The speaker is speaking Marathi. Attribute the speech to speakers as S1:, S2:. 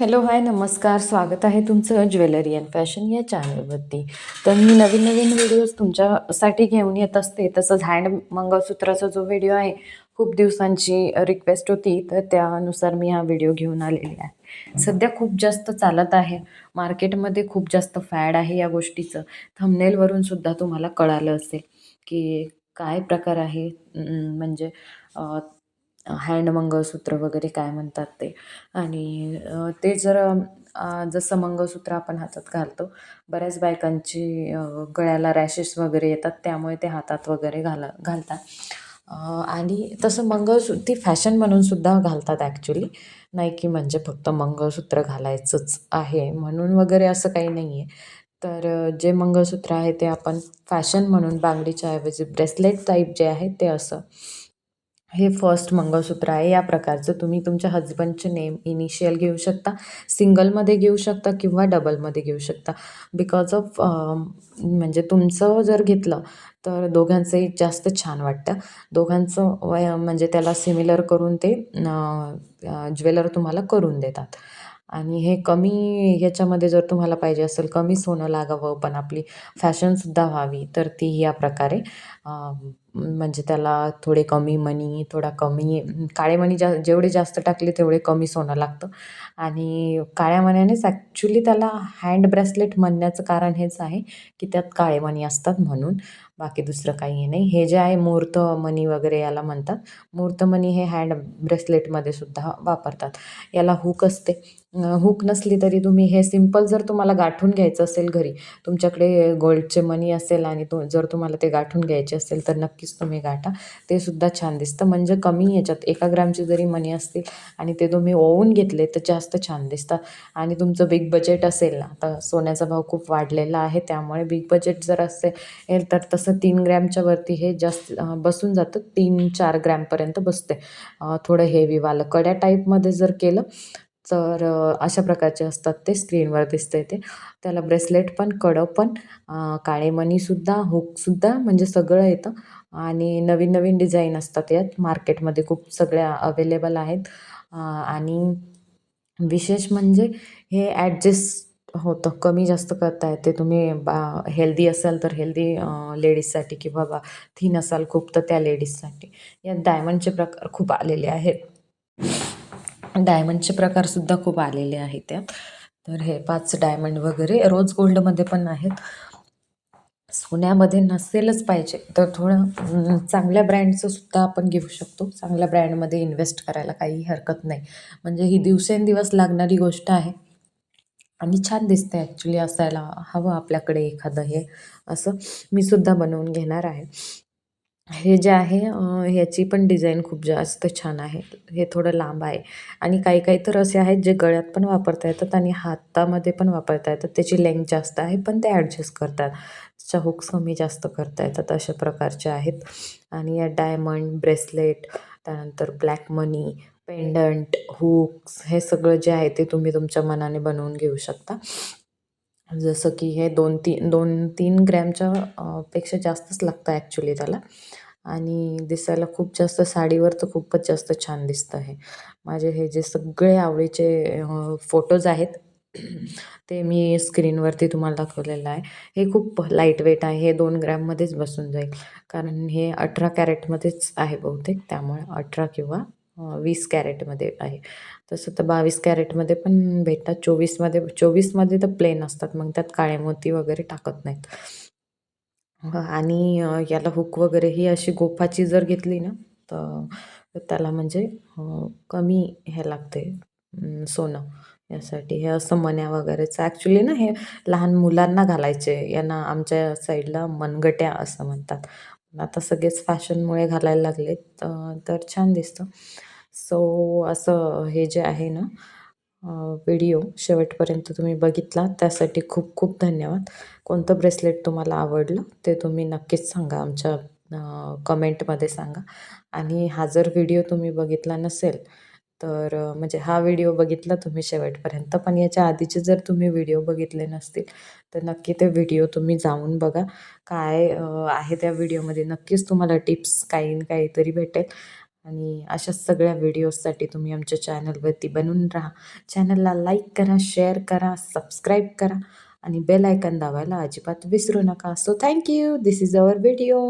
S1: हॅलो हाय नमस्कार. स्वागत आहे तुमचं ज्वेलरी अँड फॅशन या चॅनलवरती. तर मी नवीन नवीन व्हिडिओज तुमच्यासाठी घेऊन येत असते. तसंच हँड मंगळसूत्राचा जो व्हिडिओ आहे खूप दिवसांची रिक्वेस्ट होती. तर त्यानुसार मी हा व्हिडिओ घेऊन आलेली आहे. सध्या खूप जास्त चालत आहे. मार्केटमध्ये खूप जास्त फॅड आहे या गोष्टीचं. थंबनेलवरून सुद्धा तुम्हाला कळालं असेल की काय प्रकार आहे. म्हणजे हँड मंगळसूत्र वगैरे काय म्हणतात ते. आणि ते जर जसं मंगळसूत्र आपण हातात घालतो बऱ्याच बायकांची गळ्याला रॅशेस वगैरे येतात त्यामुळे ते हातात वगैरे घाला घालतात. आणि तसं मंगळसू ती फॅशन म्हणून सुद्धा घालतात ॲक्च्युली. नाही की म्हणजे फक्त मंगळसूत्र घालायचंच आहे म्हणून वगैरे असं काही नाही आहे तर जे मंगळसूत्र आहे ते आपण फॅशन म्हणून बांगडीच्या ऐवजी ब्रेसलेट टाईप जे आहे ते असं. हे फर्स्ट मंगळसूत्र आहे. या प्रकारचं तुम्ही तुमच्या हजबंडचे नेम इनिशियल घेऊ शकता सिंगलमध्ये घेऊ शकता किंवा डबलमध्ये घेऊ शकता. बिकॉज ऑफ म्हणजे तुमचं जर घेतलं तर दोघांचंही जास्त छान वाटतं. दोघांचं वय म्हणजे त्याला सिमिलर करून ते ज्वेलर तुम्हाला करून देतात. आणि हे कमी ह्याच्यामध्ये जर तुम्हाला पाहिजे असेल कमी सोनं लागावं पण आपली फॅशनसुद्धा व्हावी तर ती या प्रकारे म्हणजे त्याला थोडे कमी मनी थोडा कमी काळे मणी जा जेवढे जास्त टाकले तेवढे कमी सोनं लागतं. आणि काळ्या मण्यानेच ॲक्च्युली त्याला हँड ब्रेसलेट म्हणण्याचं कारण हेच आहे की त्यात काळे मणी असतात म्हणून. बाकी दुसरं काही नाही. हे जे आहे मुहूर्त मनी वगैरे याला म्हणतात. मुहूर्त मनी हे हँड ब्रेसलेटमध्ये सुद्धा वापरतात. याला हुक असते. हुक नसली तरी तुम्ही हे सिंपल जर तुम्हाला गाठून घ्यायचं असेल घरी तुमच्याकडे गोल्डचे मनी असेल आणि तो जर तुम्हाला ते गाठून घ्यायचे असेल तर नक्कीच तुम्ही गाठा. ते सुद्धा छान दिसतं. म्हणजे कमी याच्यात एका ग्रॅमची जरी मनी असतील आणि ते तुम्ही ओवून घेतले तर जास्त छान दिसतात आणि तुमचं बिग बजेट असेल ना तर सोन्याचा भाव खूप वाढलेला आहे. त्यामुळे बिग बजेट जर असेल तर तसं तीन ग्रॅमच्या वरती हे जास्त बसून जातं. तीन चार ग्रॅमपर्यंत बसते थोडं हेवीवालं कड्या टाईपमध्ये जर केलं तर अशा प्रकारचे असतात ते स्क्रीनवर दिसतंय ते. त्याला ब्रेसलेट पण कडं पण काळेमणीसुद्धा हुकसुद्धा म्हणजे सगळं येतं. आणि नवीन नवीन डिझाईन असतात यात. मार्केटमध्ये खूप सगळ्या अवेलेबल आहेत. आणि विशेष म्हणजे हे ॲडजस्ट होतं. कमी जास्त करता येते. तुम्ही बा हेल्दी असाल तर हेल्दी लेडीजसाठी किंवा बा थीन असाल खूप तर त्या लेडीजसाठी. यात डायमंडचे प्रकार खूप आलेले आहेत. डायमंडचे प्रकारसुद्धा खूप आलेले आहेत त्या तर हे पाच डायमंड वगैरे रोज गोल्डमध्ये पण आहेत. सोन्यामध्ये नसेलच पाहिजे. तर थोडं चांगल्या ब्रँडचं सुद्धा आपण घेऊ शकतो. चांगल्या ब्रँडमध्ये इन्व्हेस्ट करायला काही हरकत नाही. म्हणजे ही दिवसेंदिवस लागणारी गोष्ट आहे. आणि छान दिसते ॲक्च्युली असायला हवं आपल्याकडे एखादं हे. असं मी सुद्धा बनवून घेणार आहे. हे जे आहे ह्याची पण डिझाईन खूप जास्त छान आहे. हे थोडं लांब आहे. आणि काही काही तर असे आहेत जे गळ्यात पण वापरता येतात आणि हातामध्ये पण वापरता येतात. त्याची लेंथ जास्त आहे पण ते ॲडजस्ट करतात. त्याच्या हुक्स कमी जास्त करता येतात अशा प्रकारचे आहेत. आणि या डायमंड ब्रेसलेट त्यानंतर ब्लॅक मनी पेंडंट हुक्स हे सगळं जे आहे ते तुम्ही तुमच्या मनाने बनवून घेऊ शकता. जसं की हे दोन तीन दोन तीन ग्रॅमच्या पेक्षा जास्तच लागतं ॲक्च्युली त्याला. आणि दिसायला खूप जास्त साडीवर तर खूपच जास्त छान दिसतं हे. माझे हे जे सगळे आवडीचे फोटोज आहेत ते मी स्क्रीनवरती तुम्हाला दाखवलेलं आहे. हे खूप लाइट वेट आहे. हे दोन ग्रॅममध्येच बसून जाईल. कारण हे अठरा कॅरेटमध्येच आहे बहुतेक. त्यामुळे अठरा किंवा वीस कॅरेटमध्ये आहे. तसं तर बावीस कॅरेटमध्ये पण भेटतात. चोवीसमध्ये चोवीसमध्ये तर प्लेन असतात. मग त्यात काळे मोती वगैरे टाकत नाहीत. आणि याला हुक वगैरे ही अशी गोफाची जर घेतली ना तर त्याला म्हणजे कमी हे लागते. सोनं. यासाठी हे असं मन्या वगैरेचं. ॲक्च्युली ना हे लहान मुलांना घालायचे. यांना आमच्या साईडला मनगट्या असं म्हणतात. आता सगळेच फॅशनमुळे घालायला लागले तर छान दिसतं. सो असं हे जे आहे ना व्हिडिओ शेवटपर्यंत तुम्ही बघितला त्यासाठी खूप खूप धन्यवाद. कोणतं ब्रेसलेट तुम्हाला आवडलं ते तुम्ही नक्कीच सांगा आमच्या कमेंटमध्ये सांगा. आणि हा जर व्हिडिओ तुम्ही बघितला नसेल तर म्हणजे हा व्हिडिओ बघितला तुम्ही शेवटपर्यंत पण याच्या आधीचे जर तुम्ही व्हिडिओ बघितले नसतील तर नक्की ते व्हिडिओ तुम्ही जाऊन बघा. काय आहे त्या व्हिडिओमध्ये नक्कीच तुम्हाला टिप्स काही ना काहीतरी भेटेल. आणि अशा सगळ्या व्हिडिओजसाठी तुम्ही आमच्या चॅनलवरती बनून राहा. चॅनलला लाईक करा शेअर करा सबस्क्राईब करा आणि बेल आयकन दाबायला अजिबात विसरू नका. So thank you this is our video